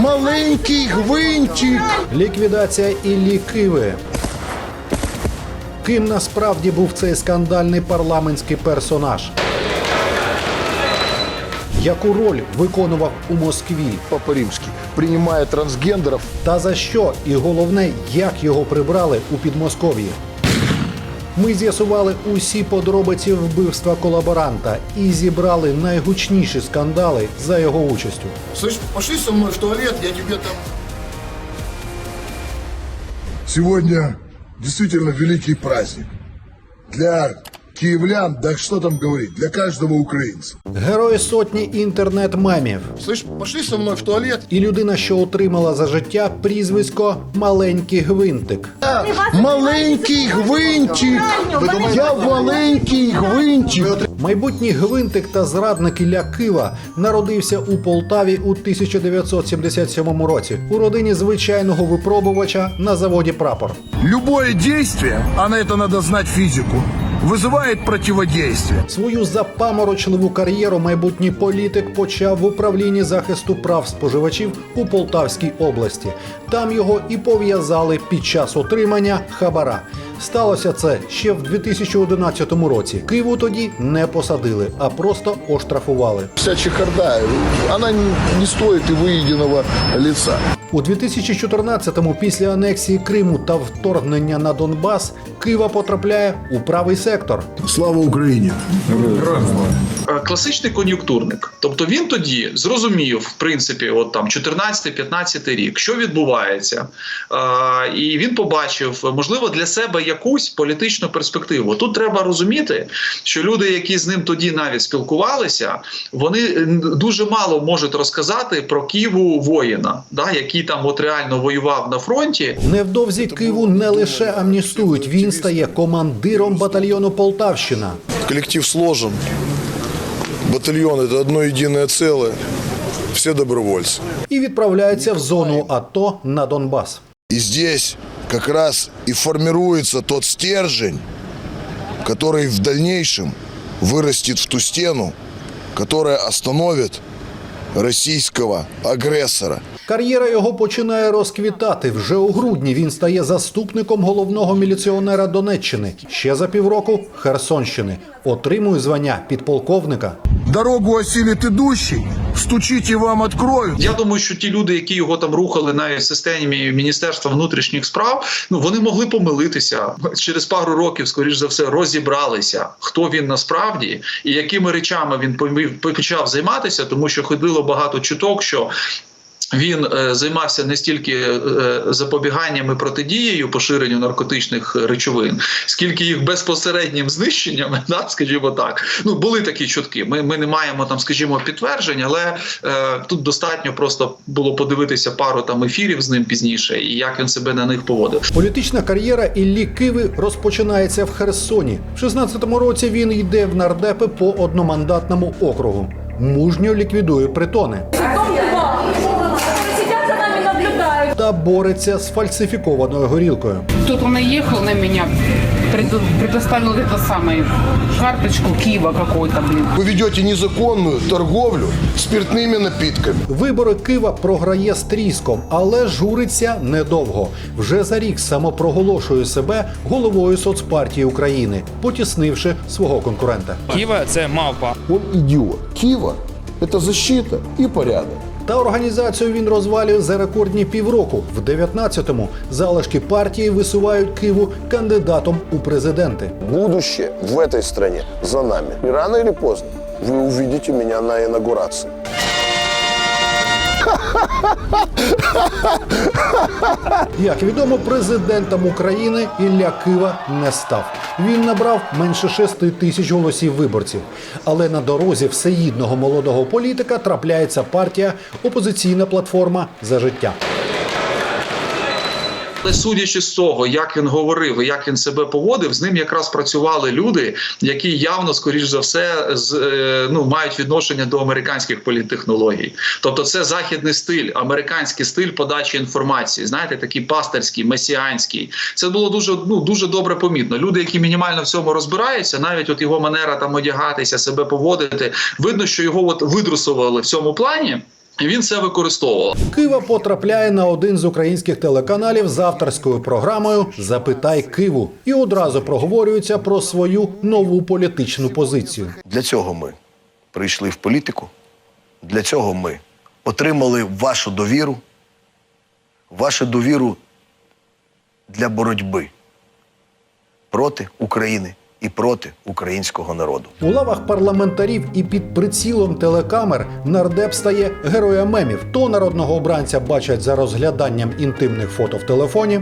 маленький гвинтик. Ліквідація Іллі Киви. Ким насправді був цей скандальний парламентський персонаж? Яку роль виконував у Москві? Папа Римский, принимая трансгендеров, Та за що? І головне, як його прибрали у Підмосков'ї. Ми з'ясували усі подробиці вбивства колаборанта і зібрали найгучніші скандали за його участю. Слышь, пошли со мной в туалет, я тебе там... Сегодня действительно великий праздник. Для киевлян, да что там говорить, для каждого украинца. Герой сотні інтернет-мемів. Слышь, пошли со мной в туалет. І людина, що отримала за життя прізвисько Маленький Гвинтик. Маленький гвинтик. Я маленький гвинтик. Майбутній гвинтик та зрадник Ілля Кива народився у Полтаві у 1977 році у родині звичайного випробувача на заводі Прапор. Любое действие, а на это надо знать физику, вызывает противодействие. Свою запаморочливу кар'єру майбутній політик почав в управлінні захисту прав споживачів у Полтавській області. Там його і пов'язали під час отримання хабара. Сталося це ще в 2011 році. Киву тоді не посадили, а просто оштрафували. Вся чехарда, она не стоит и выеденного лица. У 2014-му, після анексії Криму та вторгнення на Донбас, Кива потрапляє у правий сектор. Слава Украине. Е, класичний кон'юнктурник. Тобто він тоді зрозумів, в принципі, от там 14-15 рік, що відбувається, е, і він побачив, можливо, для себе якусь політичну перспективу. Тут треба розуміти, що люди, які з ним тоді навіть спілкувалися, вони е, дуже мало можуть розказати про Києву воїна, да, який там от реально воював на фронті. Невдовзі Киву не лише амністують, він стає командиром батальйону Полтавщина. Коллектив сложен. Батальон – это одно единое целое. Все добровольцы. і відправляється в зону АТО на Донбас. И здесь как раз и формируется тот стержень, который в дальнейшем вырастет в ту стену, которая остановит российского агрессора. Кар'єра його починає розквітати. Вже у грудні він стає заступником головного міліціонера Донеччини. Ще за півроку Херсонщини. Отримує звання підполковника. Дорогу осилит идущий, стучите, вам откроют. Я думаю, що ті люди, які його там рухали в системі Міністерства внутрішніх справ, ну вони могли помилитися через пару років, скоріш за все, розібралися, хто він насправді і якими речами він помів- почав займатися, тому що ходило багато чуток, що. Він е, займався не стільки е, запобіганням і протидією поширенню наркотичних речовин, скільки їх безпосереднім знищенням, да, скажімо так. Ну були такі чутки. Ми, ми не маємо там, скажімо, підтверджень, але е, тут достатньо просто було подивитися пару там ефірів з ним пізніше, і як він себе на них поводив. Політична кар'єра Іллі Киви розпочинається в Херсоні. В 16-му році він йде в нардепи по одномандатному округу. Мужньо ліквідує притони наблюдают. та бореться з фальсифікованою горілкою. Кто-то наехал на меня, пред- предоставил это самое карточку Киева какой-то, блин. Вы ведете незаконную торговлю спиртными напитками. Вибори Кива програє з тріском, але журиться недовго. Вже за рік самопроголошує себе головою соцпартії України, потіснивши свого конкурента. Ківа це мавпа. Он идиот. Кива – это защита и порядок. Та організацію він розвалює за рекордні півроку. В 19-му залишки партії висувають Киву кандидатом у президенти. Будуще в этой стране за нами. І рано или поздно ви увидите меня на инаугурации. Як відомо, президентом України Ілля Кива не став. Він набрав менше 6 тисяч голосів виборців. Але на дорозі всеїдного молодого політика трапляється партія опозиційна платформа за життя. Але судячи з того, як він говорив і як він себе поводив, з ним якраз працювали люди, які явно, скоріш за все, з е, ну мають відношення до американських політтехнологій. Тобто, це західний стиль, американський стиль подачі інформації. Знаєте, такий пастерський, месіанський. Це було дуже ну дуже добре помітно. Люди, які мінімально в цьому розбираються, навіть от його манера там одягатися, себе поводити, видно, що його от видрусували в цьому плані. Він це використовував. Кива потрапляє на один з українських телеканалів з авторською програмою Запитай Киву і одразу проговорюється про свою нову політичну позицію. Для цього ми прийшли в політику. Для цього ми отримали вашу довіру, вашу довіру для боротьби проти України і проти українського народу. У лавах парламентарів і під прицілом телекамер нардеп стає героєм мемів. То народного обранця бачать за розгляданням інтимних фото в телефоні,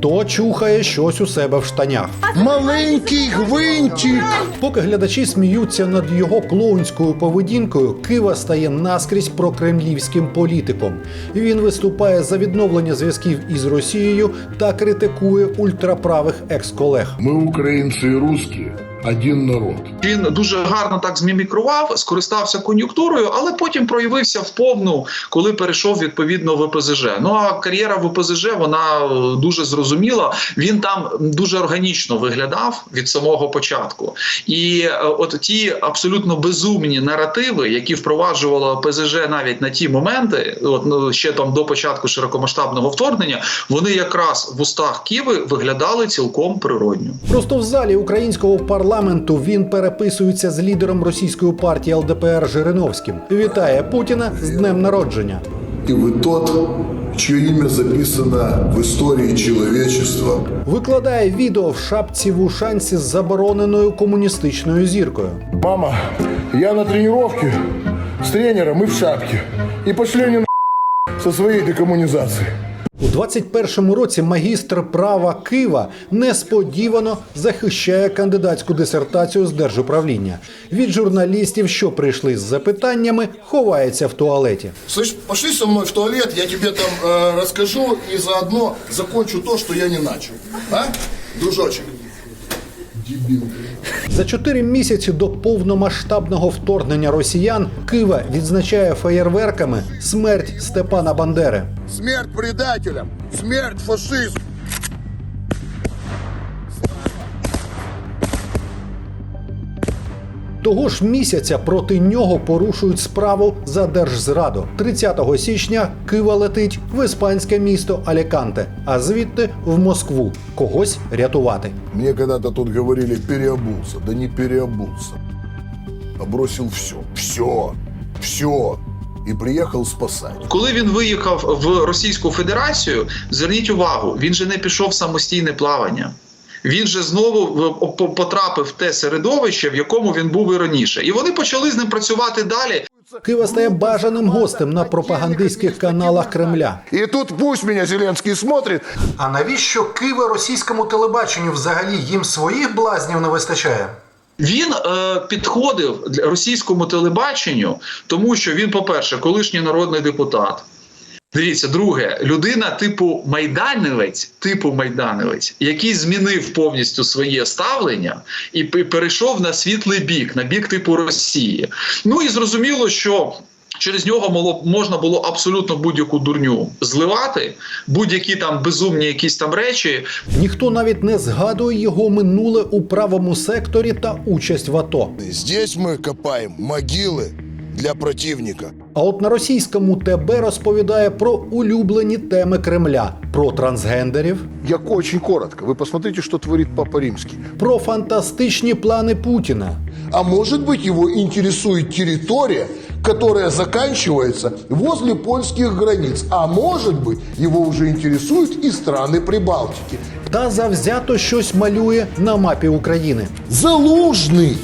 то чухає щось у себе в штанях. Маленький гвинтик. Поки глядачі сміються над його клоунською поведінкою, Кива стає наскрізь прокремлівським політиком. Він виступає за відновлення зв'язків із Росією та критикує ультраправих екс-колег. Ми Мы украинцы и русские. Один народ. Він дуже гарно так змімікрував, скористався кон'юнктурою, але потім проявився в повну, коли перейшов відповідно в ОПЗЖ. Ну а кар'єра в ОПЗЖ вона е, дуже зрозуміла. Він там дуже органічно виглядав від самого початку. І е, от ті абсолютно безумні наративи, які впроваджувала ОПЗЖ навіть на ті моменти, от ну, ще там до початку широкомасштабного вторгнення, вони якраз в устах Киви виглядали цілком природньо. Просто в залі українського парламенту він переписується з лідером російської партії ЛДПР Жириновським. Вітає Путіна з днем народження. И вы тот, чье имя записано в истории человечества. Викладає відео в шапці в ушанці з забороненою комуністичною зіркою. Мама, я на тренировке с тренером и в шапке. И пошли на со своей декоммунизацией. У 21-му році магістр права Кива несподівано захищає кандидатську дисертацію з держуправління. Від журналістів, що прийшли з запитаннями, ховається в туалеті. Слышь, пошли со мной в туалет, я тебе там э, расскажу и заодно закончу то, что я не начал. А, дружочек? Дебил. За чотири місяці до повномасштабного вторгнення росіян Кива відзначає феєрверками смерть Степана Бандери. Смерть предателям! Смерть фашизму! Того ж місяця проти нього порушують справу за держзраду. 30 січня Кива летить в іспанське місто Аліканте, а звідти в Москву когось рятувати. Мне когда-то тут говорили переобулся. Да не переобулся. А бросил все. Все. Все. И приехал спасать. Коли він виїхав в Російську Федерацію, зверніть увагу, він же не пішов в самостійне плавання. Він же знову в- по- потрапив в те середовище, в якому він був і раніше, і вони почали з ним працювати далі. Кива стає бажаним гостем на пропагандистських каналах Кремля. И тут пусть меня Зеленский смотрит. А навіщо Кива російському телебаченню взагалі їм своїх блазнів не вистачає? Він е, підходив для російському телебаченню, тому що він, по-перше, колишній народний депутат. Дивіться, друге, людина типу майданівець, типу майданівець, який змінив повністю своє ставлення і перейшов на світлий бік, на бік типу Росії. Ну і зрозуміло, що. Через нього моло, можна було абсолютно будь-яку дурню зливати, будь-які там безумні якісь там речі. Ніхто навіть не згадує його минуле у правому секторі та участь в АТО. Здесь мы копаем могилы для противника. А от на російському ТБ розповідає про улюблені теми Кремля, про трансгендерів, Я очень коротко. Вы посмотрите, что творит Папа Римский. про фантастичні плани Путіна. А может быть его интересует территория, которая заканчивается возле польских границ. А может быть его уже интересуют и страны Прибалтики. Та завзято щось малює на мапі України. Залужный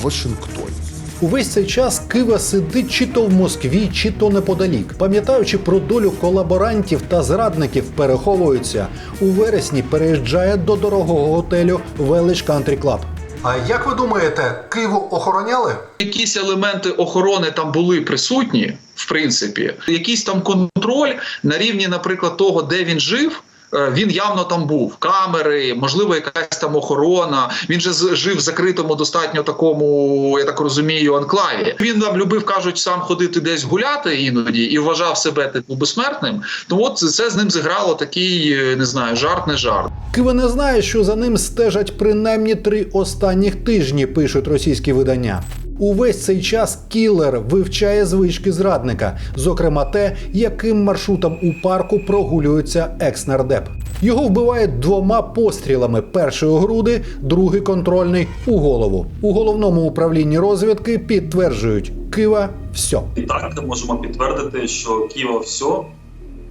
в Вашингтоне. Увесь цей час Кива сидить чи то в Москві, чи то неподалік. Пам'ятаючи про долю колаборантів та зрадників, переховується. У вересні переїжджає до дорогого готелю Велич Country Club. А як ви думаєте, Києву охороняли? Якісь елементи охорони там були присутні, в принципі, якийсь там контроль на рівні, наприклад, того, де він жив. Е, Він явно там був камери, можливо, якась там охорона. Він же жив в закритому, достатньо такому, я так розумію, анклаві. Він там любив, кажуть, сам ходити десь гуляти іноді і вважав себе типу безсмертним. То от це з ним зіграло такий, е, не знаю, жарт, не жарт. Кива не знає, що за ним стежать принаймні три останніх тижні, пишуть російські видання. Увесь цей час кілер вивчає звички зрадника, зокрема те, яким маршрутом у парку прогулюється екс-нардеп. Його вбивають двома пострілами: перший у груди, другий контрольний у голову. У головному управлінні розвідки підтверджують Кива все. І так можемо підтвердити, що Києва все,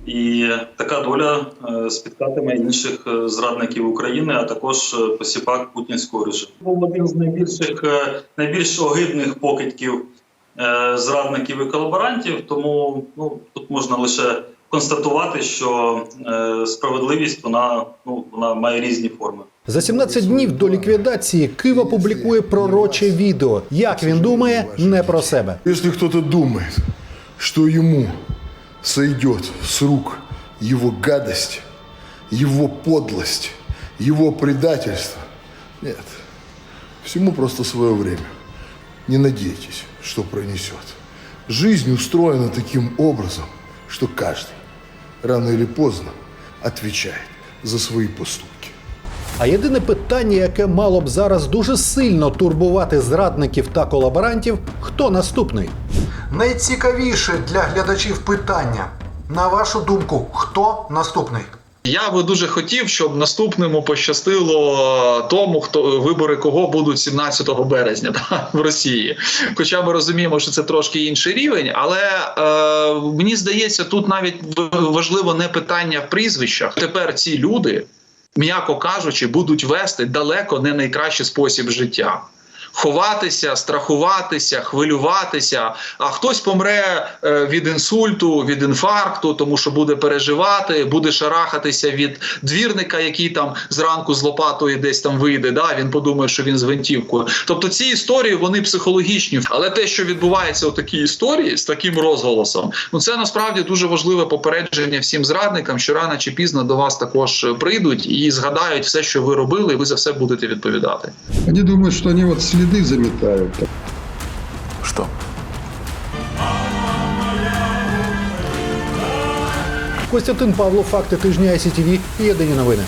і така доля е, спіткатиме інших е, зрадників України, а також е, посіпак путінського режиму. Був один з найбільших найбільш огидних покидьків зрадників і колаборантів. Тому ну тут можна лише констатувати, що справедливість вона ну вона має різні форми. За 17 днів до ліквідації Кива публікує пророче відео. Як він думає, не про себе. Если кто-то думает, что ему сойдет с рук его гадость, его подлость, его предательство, нет. Всему просто свое время. Не надейтесь, что пронесет. Жизнь устроена таким образом, что каждый рано или поздно отвечает за свои поступки. А єдине питання, яке мало б зараз дуже сильно турбувати зрадників та колаборантів, хто наступний? Найцікавіше для глядачів питання. На вашу думку, хто наступний? Я би дуже хотів, щоб наступному пощастило тому, хто вибори кого будуть 17 березня да, в Росії. Хоча ми розуміємо, що це трошки інший рівень, але е, мені здається, тут навіть важливо не питання в прізвищах. Тепер ці люди, м'яко кажучи, будуть вести далеко не найкращий спосіб життя. Ховатися, страхуватися, хвилюватися. А хтось помре е, від інсульту, від інфаркту, тому що буде переживати, буде шарахатися від двірника, який там зранку з лопатою десь там вийде. Да, він подумає, що він з гвинтівкою. Тобто ці історії вони психологічні. Але те, що відбувається у такій історії з таким розголосом, ну це насправді дуже важливе попередження всім зрадникам, що рано чи пізно до вас також прийдуть і згадають все, що ви робили, і ви за все будете відповідати. Они думают, что они вот следы заметают. Что? Костянтин Павло, факти тижня ICTV, Єдині новини.